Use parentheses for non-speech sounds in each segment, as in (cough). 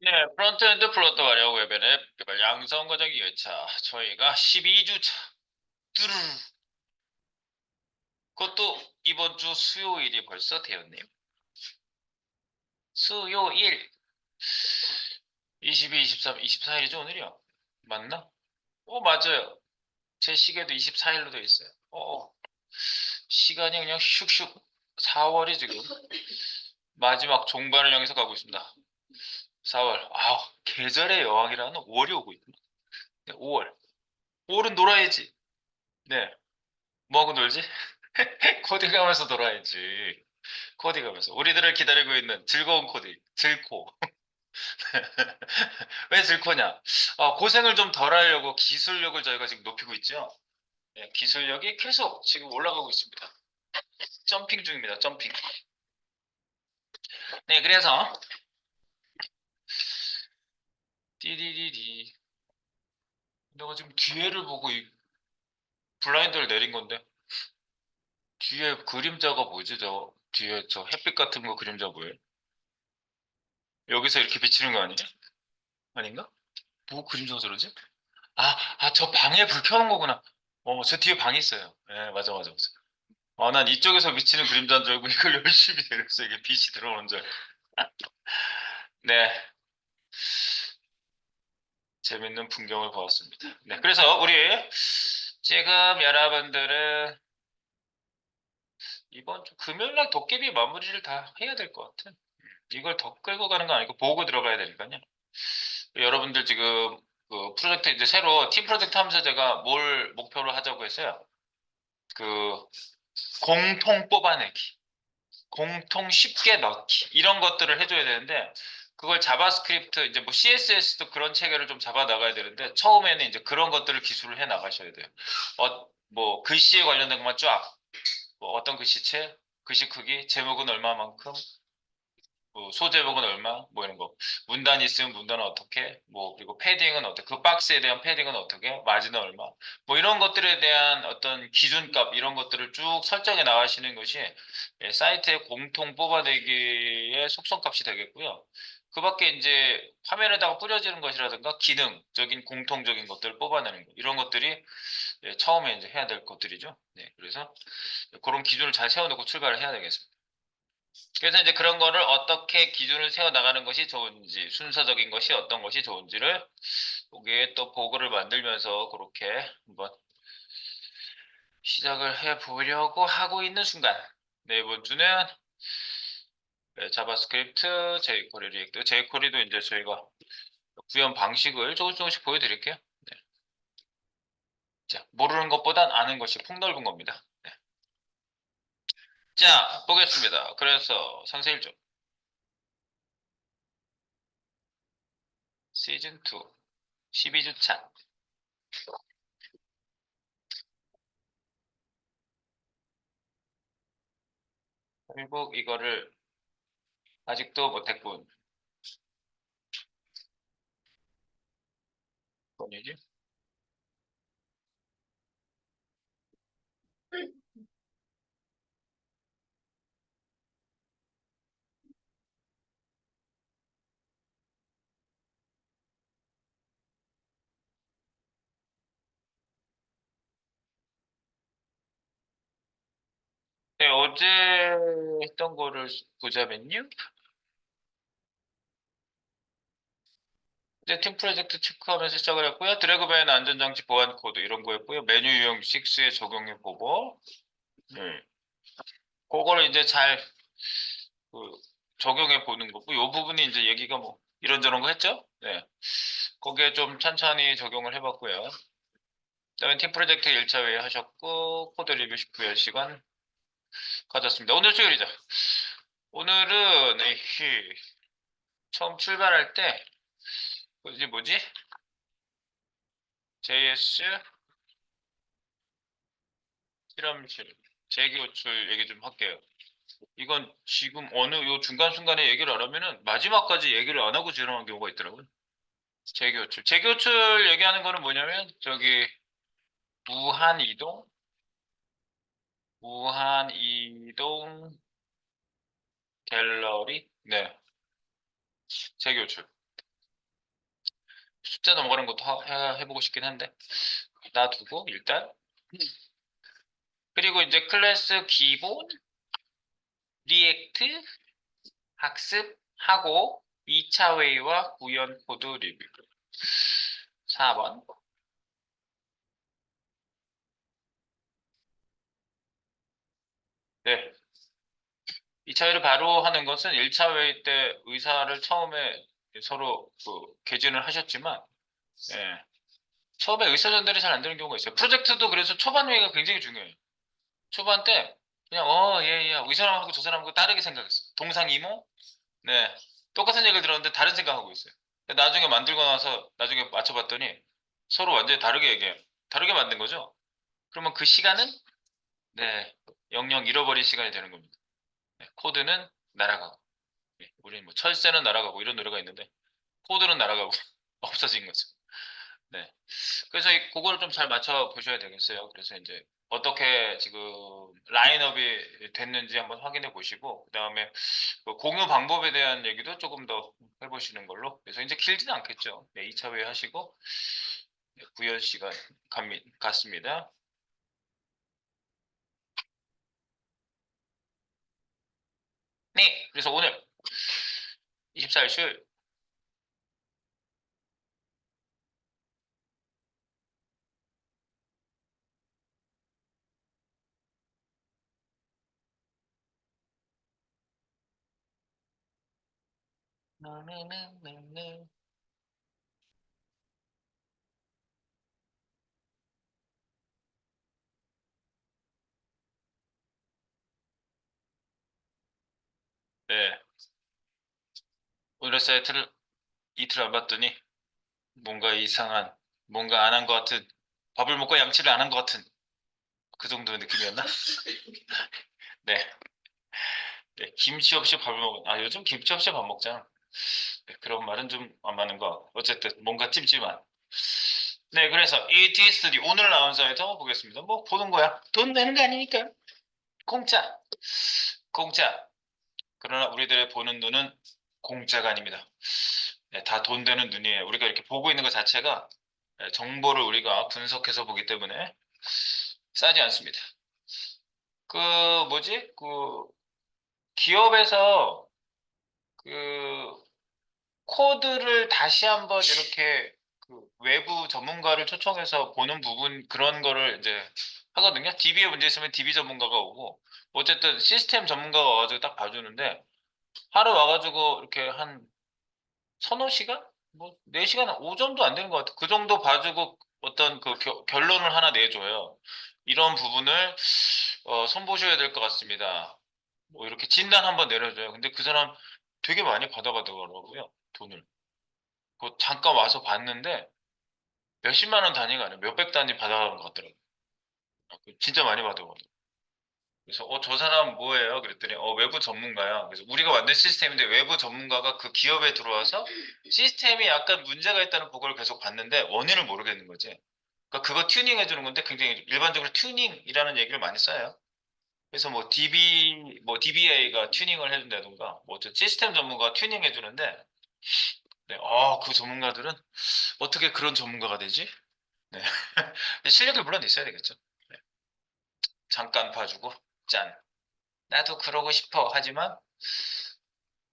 네, 프론트엔드 플로터 활용 웹의 앱 개발 양성 과정 2회차 저희가 12주차 뚜르 그것도 이번 주 수요일이 벌써 되었네요. 수요일 22, 23, 24일이죠 오늘이요? 맞나? 어 맞아요. 제 시계도 24일로 되어 있어요. 어 시간이 그냥 슉슉 4월이 지금 마지막 종반을 향해서 가고 있습니다. 4월 아우 계절의 여왕이라는 5월이 오고 있구나. 네, 5월 5월은 놀아야지. 네 뭐하고 놀지? (laughs) 코딩 하면서 놀아야지. 코딩 하면서 우리들을 기다리고 있는 즐거운 코딩 즐코 (laughs) 왜 즐코냐? 어, 고생을 좀 덜 하려고 기술력을 저희가 지금 높이고 있죠. 네, 기술력이 계속 지금 올라가고 있습니다. 점핑 중입니다. 점핑. 네, 그래서 띠디디디. 내가 지금 뒤에를 보고 이 블라인드를 내린 건데 뒤에 그림자가 뭐지? 저 뒤에 저 햇빛 같은 거 그림자 뭐예요? 여기서 이렇게 비치는 거 아니에요? 아닌가? 뭐 그림자가 저러지? 아, 아, 저 방에 불 켜놓은 거구나. 어, 저 뒤에 방이 있어요. 예, 맞아, 맞아, 맞아. 아, 난 이쪽에서 비치는 그림자인 줄 알고 이걸 (laughs) 열심히 내렸어. 이게 빛이 들어오는 줄. 네. 재밌는 풍경을 보았습니다. 네, 그래서 우리 지금 여러분들은 이번 주 금요일 날 도깨비 마무리를 다 해야 될 것 같아. 이걸 더 끌고 가는 건 아니고 보고 들어가야 되니까요. 여러분들 지금 그 프로젝트 이제 새로 팀 프로젝트 하면서 제가 뭘 목표로 하자고 했어요. 그 공통 뽑아내기, 공통 쉽게 넣기 이런 것들을 해줘야 되는데 그걸 자바스크립트 이제 뭐 CSS도 그런 체계를 좀 잡아 나가야 되는데 처음에는 이제 그런 것들을 기술을 해 나가셔야 돼요. 어, 뭐 글씨에 관련된 것만 쫙, 뭐 어떤 글씨체, 글씨 크기, 제목은 얼마만큼, 뭐 소제목은 얼마, 뭐 이런 거. 문단이 있으면 문단은 어떻게, 뭐 그리고 패딩은 어떻게, 그 박스에 대한 패딩은 어떻게, 마진은 얼마, 뭐 이런 것들에 대한 어떤 기준값 이런 것들을 쭉 설정해 나가시는 것이 예, 사이트의 공통 뽑아내기의 속성값이 되겠고요. 그 밖에 이제 화면에다가 뿌려지는 것이라든가 기능적인 공통적인 것들을 뽑아내는 것 이런 것들이 예, 처음에 이제 해야 될 것들이죠. 네, 그래서 그런 기준을 잘 세워놓고 출발을 해야 되겠습니다. 그래서 이제 그런 거를 어떻게 기준을 세워 나가는 것이 좋은지 순서적인 것이 어떤 것이 좋은지를 거기에 또 보고를 만들면서 그렇게 한번 시작을 해 보려고 하고 있는 순간 네 이번 주는 네, 자바스크립트, jQuery, 리액트, jQuery도 이제 저희가 구현 방식을 조금씩 조금씩 보여드릴게요. 네. 자, 모르는 것보단 아는 것이 폭넓은 겁니다. 네. 자, 보겠습니다. 그래서 상세 일정. 시즌 2, 12주차. 결국 이거를 아직도 못했군. 뭔 얘기? 네, 어제 했던 거를 보자면요. 이제 팀 프로젝트 체크하면서 시작을 했고요. 드래그밴 안전장치 보안 코드 이런 거 했고요. 메뉴 유형 6에 적용해 보고 네. 그거를 이제 잘 그, 적용해 보는 거고 이 부분이 이제 얘기가 뭐 이런저런 거 했죠? 네. 거기에 좀 천천히 적용을 해봤고요. 그다음에 팀 프로젝트 1차 회의 하셨고 코드 리뷰 10분 가졌습니다. 오늘 수요일이죠. 오늘은 에히, 처음 출발할 때 뭐지 뭐지? JS 실험실 재기호출 얘기 좀 할게요. 이건 지금 어느 요 중간순간에 얘기를 안 하면은 마지막까지 얘기를 안 하고 지나간 경우가 있더라고요. 재기호출. 재기호출 얘기하는 거는 뭐냐면 저기 무한 이동 무한 이동 갤러리 네 재기호출 숫자 넘어가는 것도 하- 해- 해보고 싶긴 한데 놔두고 일단. 그리고 이제 클래스 기본 리액트 학습하고 2차 회의와 구현 코드 리뷰. 4번. 네. 2차 회의를 바로 하는 것은 1차 회의 때 의사를 처음에 서로 그 개진을 하셨지만 예. 처음에 의사 전달이 잘 안 되는 경우가 있어요. 프로젝트도 그래서 초반 회의가 굉장히 중요해요. 초반 때 그냥 어, 예, 예. 이 사람하고 저 사람하고 다르게 생각했어. 동상이모? 네. 똑같은 얘기를 들었는데 다른 생각하고 있어요. 나중에 만들고 나서 나중에 맞춰봤더니 서로 완전히 다르게 얘기해요. 다르게 만든 거죠. 그러면 그 시간은 네, 영영 잃어버린 시간이 되는 겁니다. 네, 코드는 날아가고 네, 우리는 뭐 철새는 날아가고 이런 노래가 있는데 코드는 날아가고 (laughs) 없어진 거죠. 네. 그래서 이 그거를 좀 잘 맞춰 보셔야 되겠어요. 그래서 이제 어떻게 지금 라인업이 됐는지 한번 확인해 보시고 그다음에 그 공유 방법에 대한 얘기도 조금 더 해보시는 걸로. 그래서 이제 길지는 않겠죠. 네, 2차 회의 하시고 네, 구현 시간 갑니, 갔습니다. 네, 그래서 오늘 24일 수요일 네. 오늘 사이트를 이틀 안 봤더니 뭔가 이상한, 뭔가 안 한 것 같은, 밥을 먹고 양치를 안 한 것 같은 그 정도의 느낌이었나? (laughs) 네. 네, 김치 없이 밥을 먹, 아, 요즘 김치 없이 밥 먹잖아. 네, 그런 말은 좀 안 맞는 것 같고. 어쨌든, 뭔가 찜찜한. 네, 그래서 이 TSD 오늘 나온 사이트 한번 보겠습니다. 뭐, 보는 거야. 돈 내는 거 아니니까. 공짜. 공짜. 그러나 우리들의 보는 눈은 공짜가 아닙니다. 네, 다돈 되는 눈이에요. 우리가 이렇게 보고 있는 것 자체가 네, 정보를 우리가 분석해서 보기 때문에 싸지 않습니다. 그 뭐지? 그 기업에서 그 코드를 다시 한번 이렇게 그 외부 전문가를 초청해서 보는 부분 그런 거를 이제 하거든요. DB에 문제 있으면 DB 전문가가 오고 어쨌든 시스템 전문가가 와가지고 딱 봐주는데 하루 와가지고 이렇게 한 서너 시간? 뭐 4시간, 오전도 안 되는 것 같아. 그 정도 봐주고 어떤 그 겨- 결론을 하나 내줘요. 이런 부분을 어, 손보셔야 될 것 같습니다. 뭐 이렇게 진단 한번 내려줘요. 근데 그 사람 되게 많이 받아가더라고요. 돈을. 그 잠깐 와서 봤는데 몇십만 원 단위가 아니라 몇백 단위 받아가는 것 같더라고요. 아, 그 진짜 많이 받아가더라고요. 그래서 어, 저 사람 뭐예요? 그랬더니 어, 외부 전문가야. 그래서 우리가 만든 시스템인데 외부 전문가가 그 기업에 들어와서 시스템이 약간 문제가 있다는 보고를 계속 봤는데 원인을 모르겠는 거지. 그러니까 그거 튜닝 해 주는 건데 굉장히 일반적으로 튜닝이라는 얘기를 많이 써요. 그래서 뭐 DB, 뭐 DBA가 튜닝을 해준다든가, 뭐 시스템 전문가가 튜닝 해 주는데, 네, 아, 그 전문가들은 어떻게 그런 전문가가 되지? 네. (laughs) 실력이 물론 있어야 되겠죠. 네. 잠깐 봐주고, 짠. 나도 그러고 싶어. 하지만,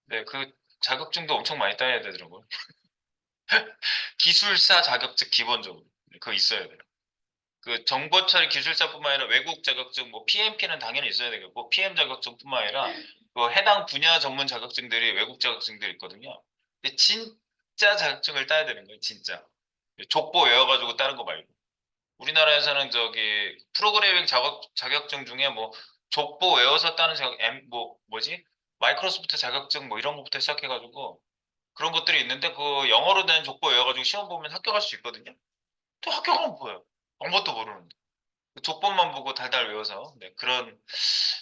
네, 그 자격증도 엄청 많이 따야 되더라고요. (laughs) 기술사 자격증 기본적으로. 네, 그거 있어야 돼요. 그 정보 처리 기술사뿐만 아니라 외국 자격증, 뭐 PMP는 당연히 있어야 되겠고, PM 자격증뿐만 아니라 그 해당 분야 전문 자격증들이 외국 자격증들이 있거든요. 근데 진짜 자격증을 따야 되는 거예요, 진짜. 족보 외워가지고 따는 거 말고. 우리나라에서는 저기 프로그래밍 자격, 자격증 중에 뭐 족보 외워서 따는 자격, 뭐, 뭐지? 마이크로소프트 자격증 뭐 이런 것부터 시작해가지고 그런 것들이 있는데 그 영어로 된 족보 외워가지고 시험 보면 합격할 수 있거든요. 또 합격하면 뭐예요? 아무것도 모르는데. 그 족보만 보고 달달 외워서 네, 그런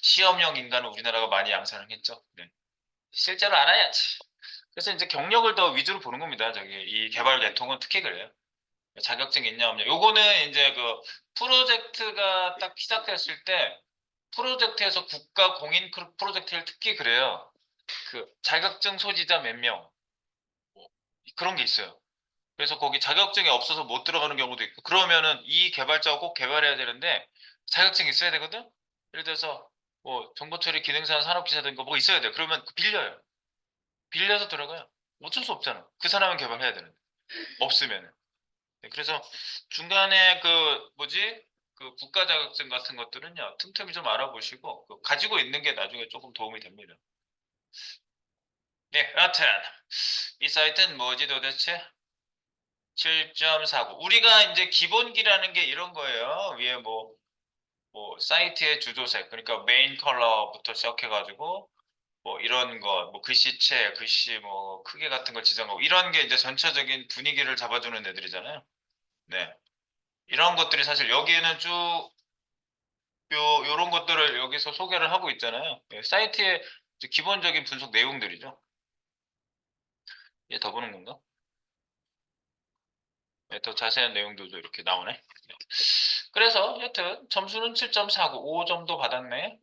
시험형 인간을 우리나라가 많이 양산을 했죠. 네. 실제로 알아야지. 그래서 이제 경력을 더 위주로 보는 겁니다. 저기 이 개발 계통은 특히 그래요. 자격증 있냐 없냐. 요거는 이제 그 프로젝트가 딱 시작됐을 때 프로젝트에서 국가 공인 크- 프로젝트를 특히 그래요. 그 자격증 소지자 몇 명. 뭐 그런 게 있어요. 그래서 거기 자격증이 없어서 못 들어가는 경우도 있고 그러면은 이 개발자가 꼭 개발해야 되는데 자격증이 있어야 되거든. 예를 들어서 뭐 정보처리 기능사 산업기사든가 뭐 있어야 돼. 그러면 빌려요. 빌려서 들어가요. 어쩔 수 없잖아. 그 사람은 개발해야 되는데 없으면은. 네, 그래서 중간에 그 뭐지 그 국가 자격증 같은 것들은요 틈틈이 좀 알아보시고 그 가지고 있는 게 나중에 조금 도움이 됩니다. 네, 여하튼 이 사이트는 뭐지 도대체? 7.49. 우리가 이제 기본기라는 게 이런 거예요. 위에 뭐, 뭐, 사이트의 주조색, 그러니까 메인 컬러부터 시작해가지고, 뭐, 이런 거, 뭐, 글씨체, 글씨, 뭐, 크기 같은 걸 지정하고, 이런 게 이제 전체적인 분위기를 잡아주는 애들이잖아요. 네. 이런 것들이 사실 여기에는 쭉, 요, 요런 것들을 여기서 소개를 하고 있잖아요. 네, 사이트의 기본적인 분석 내용들이죠. 얘 더 보는 건가? 네, 더 자세한 내용들도 이렇게 나오네. 네. 그래서 여튼 점수는 7.49, 5점도 받았네.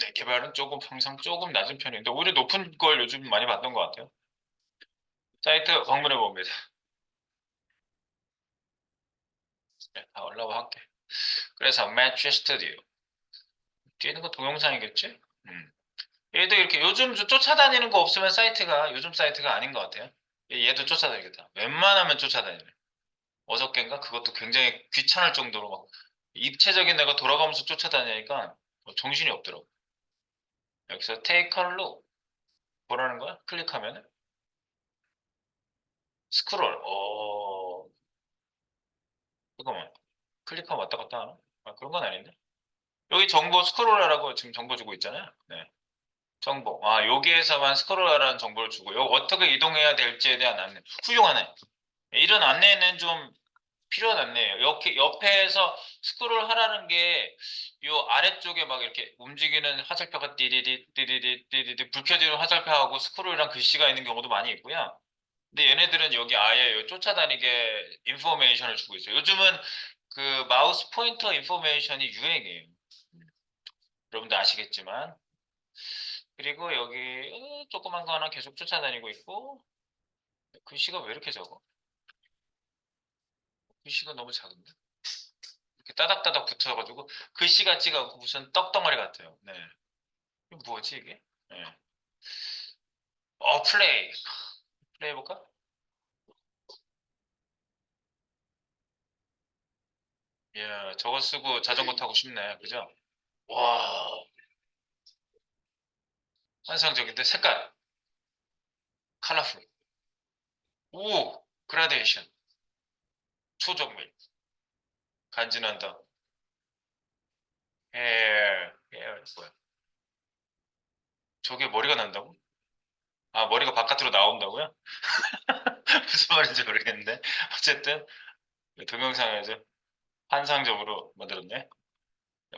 네, 개발은 조금 항상 조금 낮은 편인데 오히려 높은 걸 요즘 많이 받던 것 같아요. 사이트 방문해 봅니다. 네, 다 올라와 할게. 그래서 매치 스튜디오 뒤에는 거 동영상이겠지? 음. 얘도 이렇게 요즘 좀 쫓아다니는 거 없으면 사이트가 요즘 사이트가 아닌 것 같아요. 얘- 얘도 쫓아다니겠다. 웬만하면 쫓아다니네. 어저께인가 그것도 굉장히 귀찮을 정도로 막 입체적인 내가 돌아가면서 쫓아다니니까 뭐 정신이 없더라고. 여기서 take a look 뭐라는 거야? 클릭하면 스크롤. 어 잠깐만 클릭하면 왔다 갔다 하나? 아, 그런 건 아닌데. 여기 정보 스크롤하라고 지금 정보 주고 있잖아요. 네. 정보. 아 여기에서만 스크롤하라는 정보를 주고 여기 어떻게 이동해야 될지에 대한 안내. 훌륭하네. 이런 안내는 좀 필요한 안내예요. 이렇게 옆에서 스크롤 하라는 게 요 아래쪽에 막 이렇게 움직이는 화살표가 띠리리 띠리리 띠리리 불 켜지는 화살표하고 스크롤이랑 글씨가 있는 경우도 많이 있고요. 근데 얘네들은 여기 아예 요 쫓아다니게 인포메이션을 주고 있어요. 요즘은 그 마우스 포인터 인포메이션이 유행이에요. 여러분들 아시겠지만. 그리고 여기 어, 조그만 거 하나 계속 쫓아다니고 있고 글씨가 왜 이렇게 적어? 글씨가 너무 작은데? 이렇게 따닥따닥 붙어가지고 글씨 같지가 않고 무슨 떡덩어리 같아요. 네. 이게 뭐지 이게? 네. 어 플레이. 플레이 해볼까? 예, 저거 쓰고 자전거 타고 싶네. 그죠? 와. 환상적인데 색깔. 컬러풀. 오, 그라데이션. 초정밀. 간지난다. 에, 에, 뭐야? 저게 머리가 난다고? 아, 머리가 바깥으로 나온다고요? (laughs) 무슨 말인지 모르겠는데. 어쨌든, 동영상에서 환상적으로 만들었네.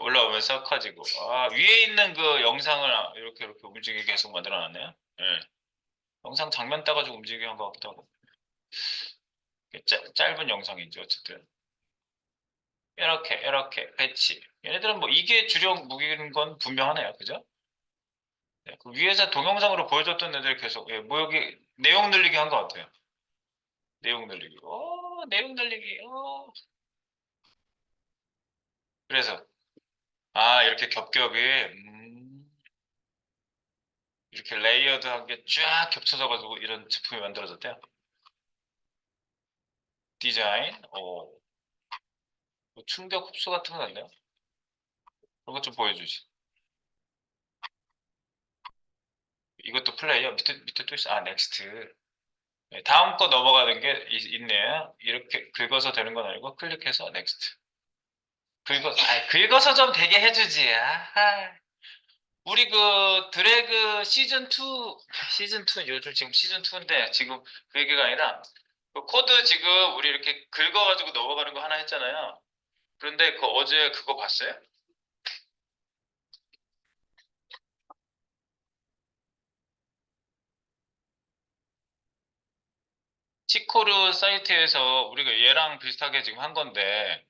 올라오면서 커지고. 아, 위에 있는 그 영상을 이렇게 이렇게 움직이게 계속 만들어 놨네요. 예. 영상 장면 따가지고 움직이게 한 것 같기도 하고. 짧, 짧은 영상이죠, 어쨌든. 이렇게, 이렇게, 배치. 얘네들은 뭐 이게 주력 무기인 건 분명하네요. 그죠? 네, 그 위에서 동영상으로 보여줬던 애들 계속, 예, 뭐 여기 내용 늘리기 한 것 같아요. 내용 늘리기. 오, 내용 늘리기. 오. 그래서, 아, 이렇게 겹겹이, 음, 이렇게 레이어드한 게 쫙 겹쳐져 가지고 이런 제품이 만들어졌대요. 디자인, 오. 뭐 충격 흡수 같은 건 없네요. 그런 것 좀 보여주지. 이것도 플레이어 밑에 밑에 또 있어. 아, 넥스트. 네, 다음 거 넘어가는 게 있, 있네요. 이렇게 긁어서 되는 건 아니고 클릭해서 넥스트. 긁어, 아, 긁어서 좀 되게 해주지. 아하. 우리 그 드래그 시즌 2 시즌 2 요즘 지금 시즌 2인데 지금 그 얘기가 아니라 그 코드 지금 우리 이렇게 긁어가지고 넘어가는 거 하나 했잖아요. 그런데 그 어제 그거 봤어요? 치코르 사이트에서 우리가 얘랑 비슷하게 지금 한 건데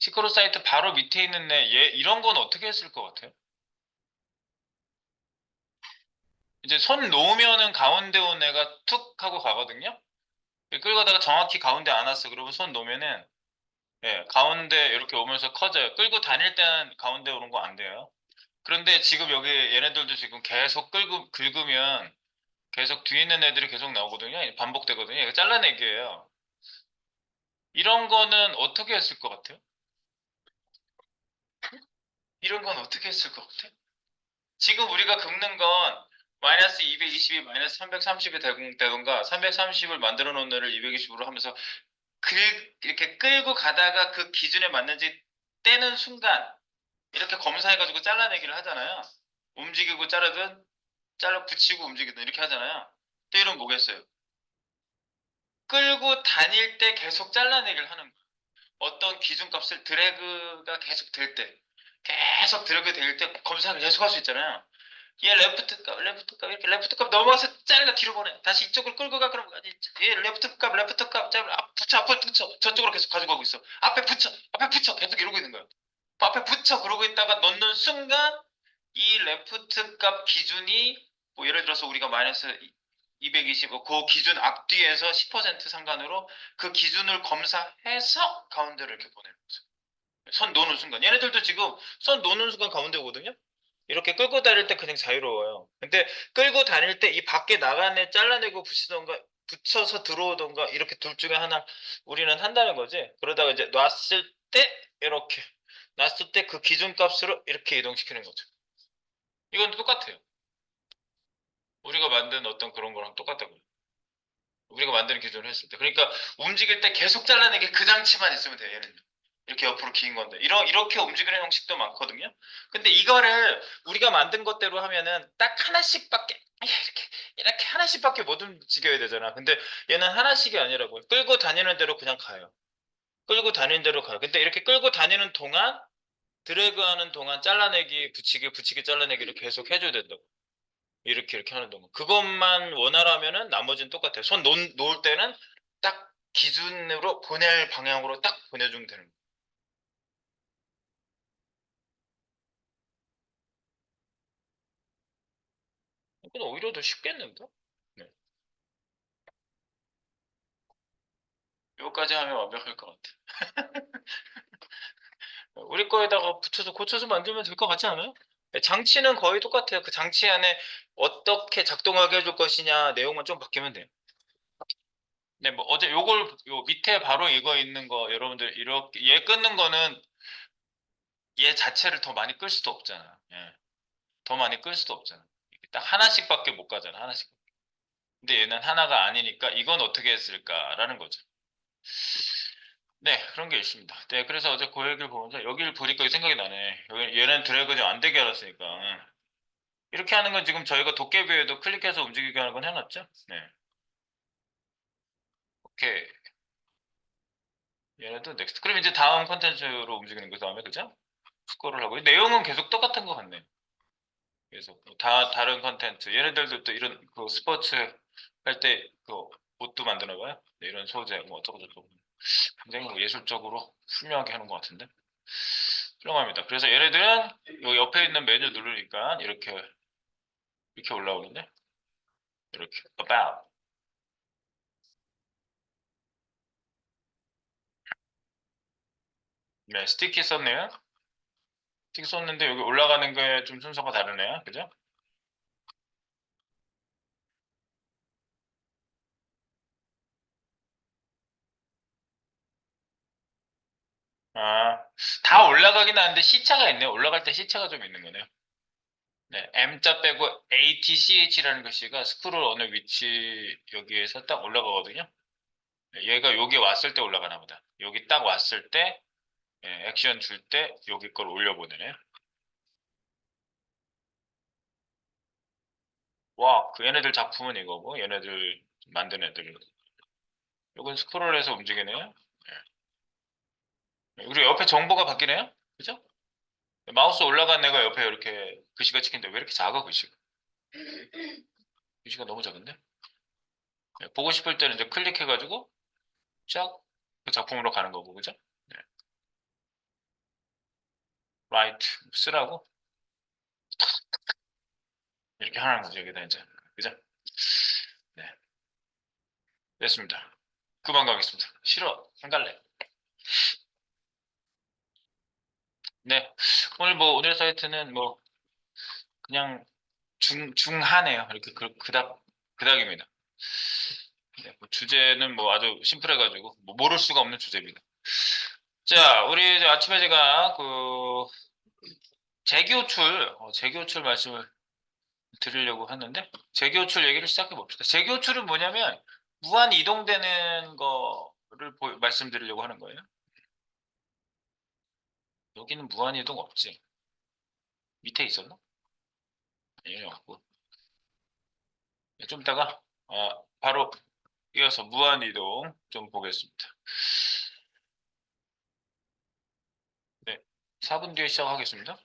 치코르 사이트 바로 밑에 있는 애 얘 이런 건 어떻게 했을 것 같아요? 이제 손 놓으면은 가운데 온 애가 툭 하고 가거든요. 끌고 가다가 정확히 가운데 안 왔어. 그러면 손 놓으면은 예, 가운데 이렇게 오면서 커져요. 끌고 다닐 때는 가운데 오는 거 안 돼요. 그런데 지금 여기 얘네들도 지금 계속 끌고 긁으면 계속 뒤에 있는 애들이 계속 나오거든요. 반복되거든요. 이거 잘라내기예요. 이런 거는 어떻게 했을 것 같아요? 이런 건 어떻게 했을 것 같아? 지금 우리가 긁는 건 마이너스 220이 마이너스 330이 되던가 330을 만들어 놓은 애를 220으로 하면서 그 이렇게 끌고 가다가 그 기준에 맞는지 떼는 순간 이렇게 검사해가지고 잘라내기를 하잖아요. 움직이고 자르든 잘라 붙이고 움직이든 이렇게 하잖아요. 또 이런 뭐겠어요? 끌고 다닐 때 계속 잘라내기를 하는 거예요. 어떤 기준값을 드래그가 계속 될 때, 계속 드래그 될 때 검사를 계속 할 수 있잖아요. 얘 레프트 값, 레프트 값 이렇게 레프트 값 넘어가서 잘라 뒤로 보내. 다시 이쪽을 끌고 가 그럼 얘 레프트 값, 레프트 값 잘라 앞 붙여, 앞에 붙여. 저쪽으로 계속 가지고 가고 있어. 앞에 붙여, 앞에 붙여. 계속 이러고 있는 거야. 앞에 붙여 그러고 있다가 넣는 순간 이 레프트 값 기준이 뭐 예를 들어서 우리가 마이너스 225, 그 기준 앞뒤에서 10% 상관으로 그 기준을 검사해서 가운데를 이렇게 보내는 거죠. 손 놓는 순간. 얘네들도 지금 손 놓는 순간 가운데 오거든요. 이렇게 끌고 다닐 때 그냥 자유로워요. 근데 끌고 다닐 때 이 밖에 나가는 애 잘라내고 붙이던가 붙여서 들어오던가 이렇게 둘 중에 하나 우리는 한다는 거지. 그러다가 이제 놨을 때 이렇게 놨을 때 그 기준값으로 이렇게 이동시키는 거죠. 이건 똑같아요. 우리가 만든 어떤 그런 거랑 똑같다고요. 우리가 만드는 기준을 했을 때. 그러니까 움직일 때 계속 잘라내기 그 장치만 있으면 돼요. 얘는 이렇게 옆으로 긴 건데. 이런 이렇게 움직이는 형식도 많거든요. 근데 이거를 우리가 만든 것대로 하면은 딱 하나씩밖에 이렇게 이렇게 하나씩밖에 못 움직여야 되잖아. 근데 얘는 하나씩이 아니라고요. 끌고 다니는 대로 그냥 가요. 끌고 다니는 대로 가요. 근데 이렇게 끌고 다니는 동안 드래그 하는 동안 잘라내기, 붙이기, 붙이기, 잘라내기를 계속 해줘야 된다고. 이렇게 이렇게 하는 동안. 그것만 원하라면은 나머지는 똑같아요. 손 놓, 놓을 때는 딱 기준으로 보낼 방향으로 딱 보내주면 되는 거예요. 이건 오히려 더 쉽겠는데? 네. 여기까지 하면 완벽할 것 같아. (laughs) 우리 거에다가 붙여서 고쳐서 만들면 될 것 같지 않아요? 네, 장치는 거의 똑같아요. 그 장치 안에 어떻게 작동하게 해줄 것이냐 내용만 좀 바뀌면 돼요. 네, 뭐 어제 요걸 요 밑에 바로 이거 있는 거 여러분들 이렇게 얘 끊는 거는 얘 자체를 더 많이 끌 수도 없잖아. 예. 더 많이 끌 수도 없잖아. 딱 하나씩밖에 못 가잖아. 하나씩. 근데 얘는 하나가 아니니까 이건 어떻게 했을까라는 거죠. 네, 그런 게 있습니다. 네, 그래서 어제 그 얘기를 보면서 여기를 보니까 생각이 나네. 여기 얘는 드래그 좀 안 되게 알았으니까. 이렇게 하는 건 지금 저희가 도깨비에도 클릭해서 움직이게 하는 건 해놨죠? 네. 오케이. 얘네도 넥스트. 그럼 이제 다음 컨텐츠로 움직이는 거 다음에 그죠? 스코를 하고 내용은 계속 똑같은 것 같네. 계속 다 다른 컨텐츠. 얘네들도 또 이런 그 스포츠 할 때 그 옷도 만드나 봐요. 네, 이런 소재 뭐 어쩌고 저쩌고. 굉장히 뭐 예술적으로 훌륭하게 하는 것 같은데 훌륭합니다. 그래서 얘네들은 요 옆에 있는 메뉴 누르니까 이렇게 이렇게 올라오는데 이렇게 about 네 스티키 썼네요. 스티키 썼는데 여기 올라가는 거에 좀 순서가 다르네요. 그죠? 아, 다 올라가긴 하는데 시차가 있네요. 올라갈 때 시차가 좀 있는 거네요. 네, M자 빼고 ATCH라는 글씨가 스크롤 어느 위치 여기에서 딱 올라가거든요. 네, 얘가 여기 왔을 때 올라가나 보다. 여기 딱 왔을 때 예, 액션 줄 때 여기 걸 올려보내네요. 와, 그 얘네들 작품은 이거고 얘네들 만든 애들 이건 스크롤해서 움직이네요. 네. 그리고 옆에 정보가 바뀌네요. 그죠? 마우스 올라간 애가 옆에 이렇게 글씨가 찍힌데 왜 이렇게 작아 글씨가? 글씨가 너무 작은데? 네, 보고 싶을 때는 이제 클릭해가지고 쫙 그 작품으로 가는 거고 그죠? 네. 라이트 쓰라고 이렇게 하는 거죠 여기다 이제 그죠? 네 됐습니다. 그만 가겠습니다. 싫어. 안 갈래. 네. 오늘 뭐 오늘 사이트는 뭐 그냥 중 중하네요. 이렇게 그, 그닥 그닥입니다. 네, 뭐 주제는 뭐 아주 심플해 가지고 뭐 모를 수가 없는 주제입니다. 자, 우리 이제 아침에 제가 그 재교출, 어, 재교출 말씀을 드리려고 하는데 재교출 얘기를 시작해 봅시다. 재교출은 뭐냐면 무한 이동되는 거를 보- 말씀드리려고 하는 거예요. 여기는 무한 이동 없지. 밑에 있었나? 예, 없고. 네, 좀 이따가 아, 바로 이어서 무한 이동 좀 보겠습니다. 네, 4분 뒤에 시작하겠습니다.